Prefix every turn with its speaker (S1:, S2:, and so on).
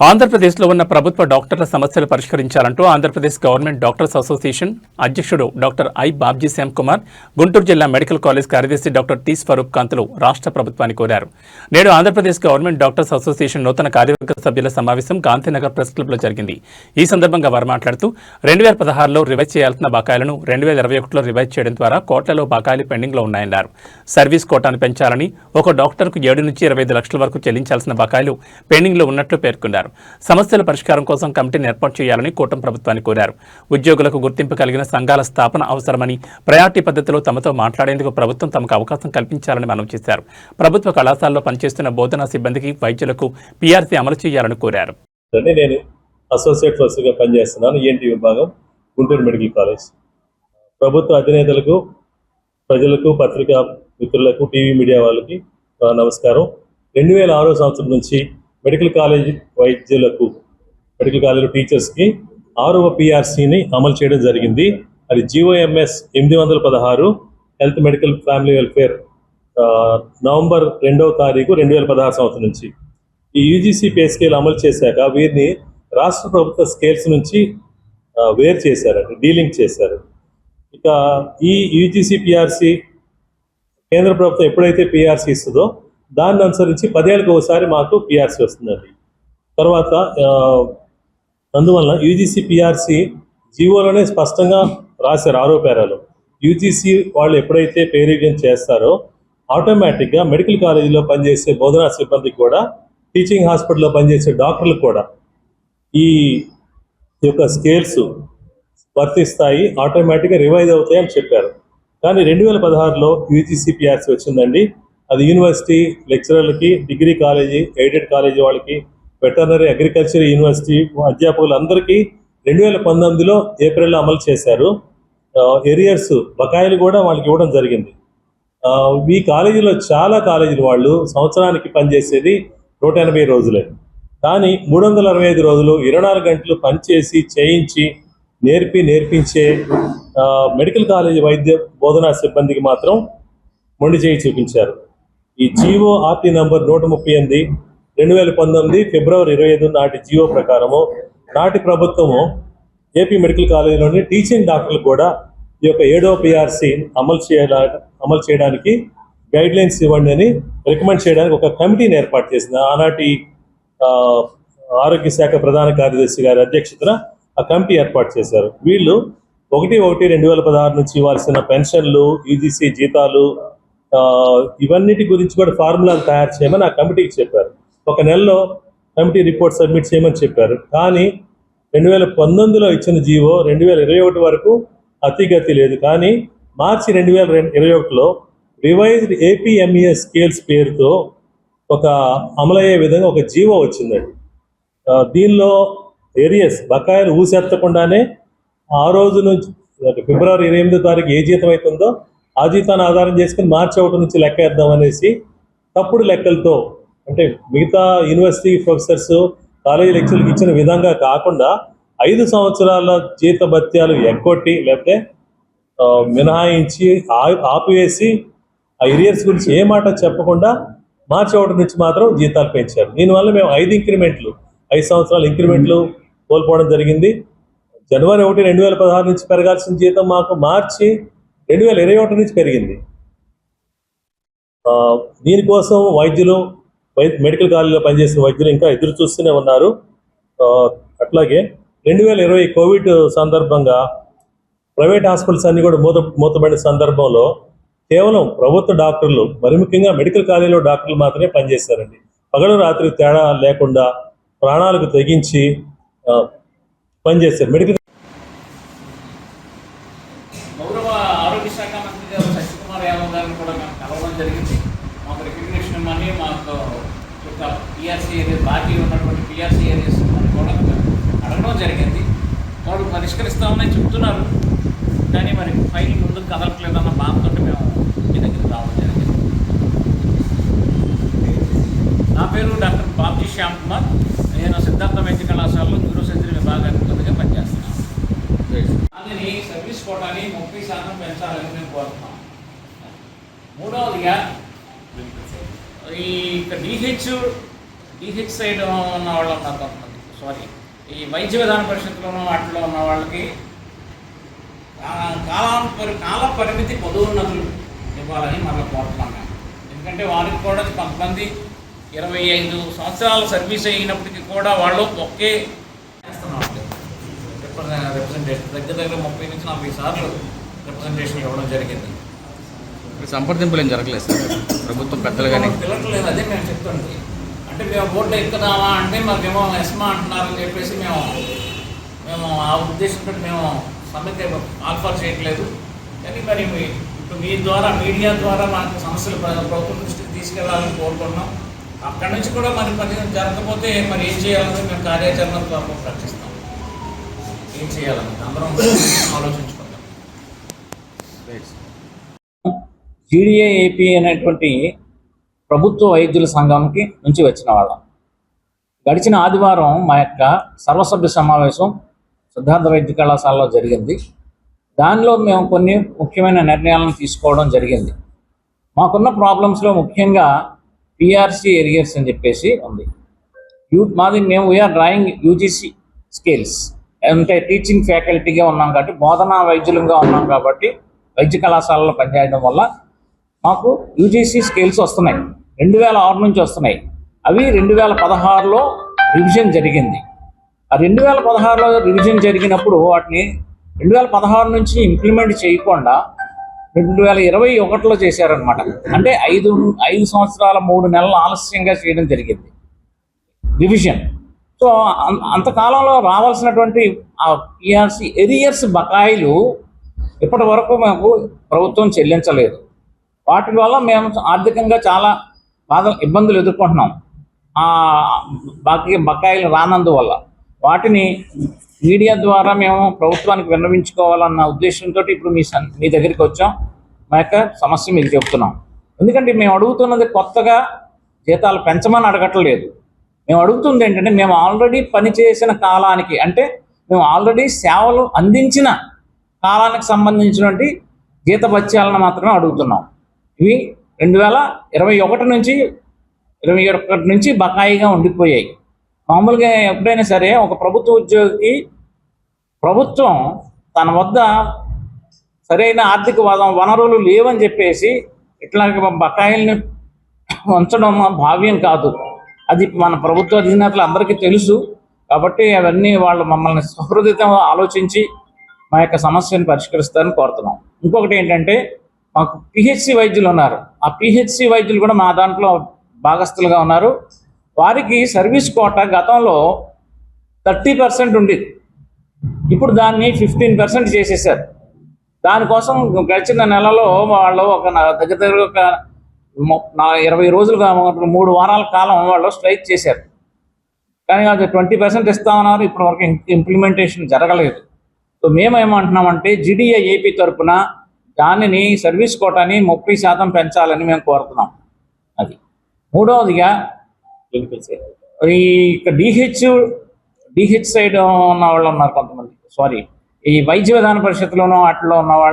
S1: ఆంధ్రప్రదేశ్లో ఉన్న ప్రభుత్వ డాక్టర్ల సమస్యలు పరిష్కరించాలంటూ ఆంధ్రప్రదేశ్ గవర్నమెంట్ డాక్టర్స్ అసోసియేషన్ అధ్యక్షుడు డాక్టర్ ఐ బాబ్జీ శ్యామ్ కుమార్ గుంటూరు జిల్లా మెడికల్ కాలేజ్ కార్యదర్శి డాక్టర్ టి స్వరూప్ కాంతులు రాష్ట్ర ప్రభుత్వాన్ని కోరారు. నేడు ఆంధ్రప్రదేశ్ గవర్నమెంట్ డాక్టర్స్ అసోసియేషన్ నూతన కార్యవర్గ సభ్యుల సమావేశం గాంధీనగర్ ప్రెస్ క్లబ్లో జరిగింది. ఈ సందర్భంగా వారు మాట్లాడుతూ రెండు వేల పదహారులో రివైజ్ చేయాల్సిన బకాయిలను రెండు వేల ఇరవై ఒకటిలో రివైజ్ చేయడం ద్వారా కోట్లలో బకాయిలు పెండింగ్లో ఉన్నాయన్నారు. సర్వీస్ కోటాను పెంచాలని ఒక డాక్టర్కు ఏడు నుంచి ఇరవై ఐదు లక్షల వరకు చెల్లించాల్సిన బకాయిలు పెండింగ్లో ఉన్నట్లు పేర్కొన్నారు. సమస్యల పరిష్కారం కోసం కమిటీని ఏర్పాటు చేయాలని కూటమి ప్రభుత్వాన్ని కోరారు. ఉద్యోగులకు గుర్తింపు కలిగిన సంఘాల స్థాపన అవసరమని ప్రయారిటీ పద్ధతిలో తమతో మాట్లాడేందుకు ప్రభుత్వం తమకు అవకాశం కల్పించాలని మనవి చేశారు. ప్రభుత్వ కళాశాలలో పనిచేస్తున్న బోధనా సిబ్బందికి వైద్యులకు పీఆర్సీ అమలు చేయాలని కోరారు.
S2: నేను అసోసియేట్ ప్రొఫెసర్గా పనిచేస్తున్నాను ఈఎన్టీ విభాగం గుంటూరు మెడికల్ కాలేజ్. ప్రభుత్వ అధినేతలకు ప్రజలకు పత్రికా మిత్రులకు టీవీ మీడియా వాళ్ళకి నమస్కారం. రెండు వేల ఆరో సంవత్సరం నుంచి మెడికల్ కాలేజ్ వైద్యులకు మెడికల్ కాలేజ్ టీచర్స్కి ఆరవ పిఆర్సీని అమలు చేయడం జరిగింది. అది జిఓఎంఎస్ ఎనిమిది వందల పదహారు health medical family welfare November రెండవ తారీఖు రెండు వేల పదహారు సంవత్సరం నుంచి. ఈ యూజీసీ పే స్కేల్ అమలు చేశాక వీరిని రాష్ట్ర ప్రభుత్వ స్కేల్స్ నుంచి వేరు చేశారండి డీలింగ్ చేశారు. ఇక ఈ యూజీసీ పిఆర్సీ కేంద్ర ప్రభుత్వం ఎప్పుడైతే పిఆర్సీ ఇస్తుందో దాన్ని అనుసరించి పదేళ్ళకి ఒకసారి మాకు పిఆర్సీ వస్తుందండి. తర్వాత అందువలన యూజీసీ పిఆర్సీ జీవోలోనే స్పష్టంగా రాశారు ఆరోపేరాలు. యూజీసీ వాళ్ళు ఎప్పుడైతే పే చేస్తారో ఆటోమేటిక్గా మెడికల్ కాలేజీలో పనిచేసే బోధనా సిబ్బందికి కూడా టీచింగ్ హాస్పిటల్లో పనిచేసే డాక్టర్లకు కూడా ఈ యొక్క స్కేల్స్ వర్తిస్తాయి ఆటోమేటిక్గా రివైజ్ అవుతాయని చెప్పారు. కానీ రెండు వేల పదహారులో యూజీసీ పిఆర్సీ వచ్చిందండి. అది యూనివర్సిటీ లెక్చరర్లకి డిగ్రీ కాలేజీ ఎయిడెడ్ కాలేజీ వాళ్ళకి వెటర్నరీ అగ్రికల్చర్ యూనివర్సిటీ అధ్యాపకులందరికీ రెండు వేల పంతొమ్మిదిలో ఏప్రిల్లో అమలు చేశారు. ఎరియర్స్ బకాయిలు కూడా వాళ్ళకి ఇవ్వడం జరిగింది. మీ ఈ కాలేజీలో చాలా కాలేజీలు వాళ్ళు సంవత్సరానికి పనిచేసేది నూట ఎనభై రోజులే. కానీ మూడు వందల అరవై ఐదు రోజులు ఇరవై నాలుగు గంటలు పనిచేసి చేయించి నేర్పి నేర్పించే మెడికల్ కాలేజీ వైద్య బోధనా సిబ్బందికి మాత్రం మొండి చేయి చూపించారు. ఈ జీవో ఆర్టీ నంబర్ నూట ముప్పై ఎనిమిది రెండు వేల పంతొమ్మిది ఫిబ్రవరి ఇరవై ఐదు నాటి జీవో ప్రకారము నాటి ప్రభుత్వము ఏపీ మెడికల్ కాలేజీలోని టీచింగ్ డాక్టర్లు కూడా ఈ యొక్క ఏడో పిఆర్సి అమలు చేయాల అమలు చేయడానికి గైడ్ లైన్స్ ఇవ్వండి అని రికమెండ్ చేయడానికి ఒక కమిటీని ఏర్పాటు చేసింది. ఆనాటి ఆ, ఆరోగ్య శాఖ ప్రధాన కార్యదర్శి గారి అధ్యక్షతన ఆ కమిటీ ఏర్పాటు చేశారు. వీళ్ళు ఒకటి ఒకటి రెండు వేల పదహారు నుంచి ఇవ్వాల్సిన పెన్షన్లు యూజీసీ జీతాలు ఇవన్నిటి గురించి కూడా ఫార్ములాలు తయారు చేయమని ఆ కమిటీకి చెప్పారు. ఒక నెలలో కమిటీ రిపోర్ట్ సబ్మిట్ చేయమని చెప్పారు. కానీ రెండు వేల పంతొమ్మిదిలో ఇచ్చిన జీవో రెండు వేల ఇరవై ఒకటి వరకు అతిగతి లేదు. కానీ మార్చి రెండు వేల ఇరవై ఒకటిలో రివైజ్డ్ ఏపీఎంఈఎస్ స్కేల్స్ పేరుతో ఒక అమలయ్యే విధంగా ఒక జీవో వచ్చిందండి. దీనిలో ఏరియస్ బకాయిలు ఊసెత్తకుండానే ఆ రోజు నుంచి ఫిబ్రవరి ఇరవై ఎనిమిదో తారీఖు ఏ జీతం అవుతుందో ఆ జీతాన్ని ఆధారం చేసుకుని మార్చి ఒకటి నుంచి లెక్క వేద్దాం అనేసి తప్పుడు లెక్కలతో అంటే మిగతా యూనివర్సిటీ ప్రొఫెసర్స్ కాలేజీ లెక్చర్లకు ఇచ్చిన విధంగా కాకుండా ఐదు సంవత్సరాల జీత భత్యాలు ఎగ్గొట్టి లేకపోతే మినహాయించి ఆపివేసి ఆ ఇరియర్స్ గురించి ఏ మాట చెప్పకుండా మార్చి ఒకటి నుంచి మాత్రం జీతాలు పెంచారు. దీనివల్ల మేము ఐదు ఇంక్రిమెంట్లు ఐదు సంవత్సరాల ఇంక్రిమెంట్లు కోల్పోవడం జరిగింది. జనవరి ఒకటి రెండు వేల పదహారు నుంచి పెరగాల్సిన జీతం మాకు మార్చి రెండు వేల ఇరవై ఒకటి నుంచి పెరిగింది. దీనికోసం వైద్యులు మెడికల్ కాలేజీలో పనిచేసిన వైద్యులు ఇంకా ఎదురు చూస్తూనే ఉన్నారు. అట్లాగే రెండు వేల ఇరవై కోవిడ్ సందర్భంగా ప్రైవేట్ హాస్పిటల్స్ అన్ని కూడా మూత మూతబడిన సందర్భంలో కేవలం ప్రభుత్వ డాక్టర్లు మరి ముఖ్యంగా మెడికల్ కాలేజీలో డాక్టర్లు మాత్రమే పనిచేశారండి. పగలు రాత్రి తేడా లేకుండా ప్రాణాలకు తెగించి పనిచేశారు. మెడికల్
S3: గౌరవ ఆరోగ్య శాఖ మంత్రి గారు శశికుమార్ యాదవ్ గారిని కూడా మేము కలవడం జరిగింది మాకు రికగ్నిషన్ ఇవ్వమని మాకు యొక్క పిఆర్సీ ఏరియాస్ బాకీ ఉన్నటువంటి పిఆర్సీ ఏరియాస్ కూడా అడగడం జరిగింది. వాళ్ళు పరిష్కరిస్తామని చెప్తున్నారు. కానీ మరి ఫైల్ ముందుకు కదలట్లేదన్న బాధతో మేము మీ దగ్గరికి రావడం జరిగింది. నా పేరు డాక్టర్ బాబ్జీ శ్యామ్ కుమార్. నేను సిద్ధార్థ వైద్య కళాశాలలో గురుసెంద్రి విభాగానికి ముందుగా పనిచేస్తున్నాను. దానిని సర్వీస్ కోటాని ముప్పై శాతం పెంచాలని మేము కోరుతున్నాం మూడవదిగా ఈ డిహెచ్ డిహెచ్ సైడ్ ఉన్న వాళ్ళు ఉన్నారు కొంతమంది. సారీ ఈ వైద్య విధాన పరిషత్తులోనూ వాటిలో ఉన్న వాళ్ళకి కాలం పరి కాల పరిమితి పదోన్నతులు ఇవ్వాలని మనం కోరుతున్నాం మేము. ఎందుకంటే వారికి కూడా కొంతమంది ఇరవై ఐదు సంవత్సరాల సర్వీస్ అయినప్పటికీ కూడా వాళ్ళు ఒకే రిప్రజెంటేషన్ దగ్గర దగ్గర ముప్పై నుంచి నలభై సార్లు రిప్రజెంటేషన్ ఇవ్వడం జరిగింది.
S4: సంప్రదింపులు ఏం జరగలేదు సార్. ప్రభుత్వం పెద్దలు కానీ
S3: పిల్లట్లేదు అదే మేము చెప్తుంది అంటే మేము బోర్డు ఎక్కుదామా అంటే మాకేమో ఎస్మా అంటున్నారని చెప్పేసి మేము మేము ఆ ఉద్దేశంతో మేము సమ్మెకి ఆల్ఫర్ చేయట్లేదు. కానీ మరి మీ- ఇప్పుడు మీ ద్వారా మీడియా ద్వారా మాకు సమస్యలు ప్రభుత్వం దృష్టికి తీసుకెళ్ళాలని కోరుకుంటున్నాం. అక్కడి నుంచి కూడా మరి పని జరగకపోతే మరి ఏం చేయాలని మేము కార్యాచరణ ద్వారా ప్రకటిస్తాం. ఏం చేయాలని అందరం ఆలోచించుకుందాం.
S5: జీడిఏ ఏపీ అనేటువంటి ప్రభుత్వ వైద్యుల సంఘంకి నుంచి వచ్చిన వాళ్ళం. గడిచిన ఆదివారం మా యొక్క సర్వసభ్య సమావేశం సిద్ధార్థ వైద్య కళాశాలలో జరిగింది. దానిలో మేము కొన్ని ముఖ్యమైన నిర్ణయాలను తీసుకోవడం జరిగింది. మాకున్న ప్రాబ్లమ్స్లో ముఖ్యంగా పిఆర్సీ ఏరియర్స్ అని చెప్పేసి ఉంది. యూ మాది మేము we are drawing UGC scales అంటే టీచింగ్ ఫ్యాకల్టీగా ఉన్నాం కాబట్టి బోధనా వైద్యులుగా ఉన్నాం కాబట్టి వైద్య కళాశాలలో పనిచేయడం వల్ల మాకు యూజీసీ స్కేల్స్ వస్తున్నాయి. రెండు వేల ఆరు నుంచి వస్తున్నాయి. అవి రెండు వేల పదహారులో రివిజన్ జరిగింది. ఆ రెండు వేల పదహారులో రివిజన్ జరిగినప్పుడు వాటిని రెండు వేల పదహారు నుంచి ఇంప్లిమెంట్ చేయకుండా రెండు వేల ఇరవై ఒకటిలో చేశారనమాట అంటే ఐదు ఐదు సంవత్సరాల మూడు నెలలు ఆలస్యంగా చేయడం జరిగింది. రివిజన్. సో అంతకాలంలో రావాల్సినటువంటి ఆ పిఆర్సి ఎరియర్స్ బకాయిలు ఇప్పటి వరకు మాకు ప్రభుత్వం చెల్లించలేదు. వాటి వల్ల మేము ఆర్థికంగా చాలా బాధ ఇబ్బందులు ఎదుర్కొంటున్నాం. ఆ బాకీ బకాయిలు రానందువల్ల. వాటిని మీడియా ద్వారా మేము ప్రభుత్వానికి విన్నవించుకోవాలన్న ఉద్దేశంతో ఇప్పుడు మీ మీ దగ్గరికి వచ్చాం. మా యొక్క సమస్య మీకు చెప్తున్నాం. ఎందుకంటే మేము అడుగుతున్నది కొత్తగా జీతాలు పెంచమని అడగట్లేదు. మేము అడుగుతుంది ఏంటంటే మేము ఆల్రెడీ పనిచేసిన కాలానికి అంటే మేము ఆల్రెడీ సేవలు అందించిన కాలానికి సంబంధించినటువంటి జీతభత్యాలను మాత్రమే అడుగుతున్నాం. ఇవి రెండు వేల ఇరవై ఒకటి నుంచి ఇరవై ఒకటి నుంచి బకాయిగా ఉండిపోయాయి. మామూలుగా ఎప్పుడైనా సరే ఒక ప్రభుత్వ ఉద్యోగికి ప్రభుత్వం తన వద్ద సరైన ఆర్థిక వనరులు లేవని చెప్పేసి ఇట్లా బకాయిల్ని ఉంచడం భావ్యం కాదు. అది మన ప్రభుత్వ అధినేతలు అందరికీ తెలుసు. కాబట్టి అవన్నీ వాళ్ళు మమ్మల్ని సహృదయంగా ఆలోచించి మా యొక్క సమస్యను పరిష్కరిస్తారని కోరుతున్నాం. ఇంకొకటి ఏంటంటే మాకు పిహెచ్సి వైద్యులు ఉన్నారు. ఆ పిహెచ్సి వైద్యులు కూడా మా దాంట్లో భాగస్తులుగా ఉన్నారు. వారికి సర్వీస్ కోట గతంలో థర్టీ పర్సెంట్ ఉండేది. ఇప్పుడు దాన్ని ఫిఫ్టీన్ పర్సెంట్ చేసేసారు. దానికోసం గడిచిన నెలలో వాళ్ళు ఒక నా- దగ్గర దగ్గర ఒక నా ఇరవై రోజులుగా మూడు వారాల కాలం వాళ్ళు స్ట్రైక్ చేశారు. కానీ అది ట్వంటీ పర్సెంట్ ఇస్తామన్నారు. ఇప్పటివరకు ఇంప్లిమెంటేషన్ జరగలేదు. సో మేమేమంటున్నామంటే జిడిఏ ఏపీ తరఫున దానిని సర్వీస్ కోటాని ముప్పై శాతం పెంచాలని మేము కోరుతున్నాం. అది. మూడవదిగా ఈ డిహెచ్ డిహెచ్ సైడ్ ఉన్న వాళ్ళు ఉన్నారు కొంతమంది. సారీ ఈ వైద్య విధాన పరిషత్తులోనూ వాటిలో ఉన్న వాళ్ళు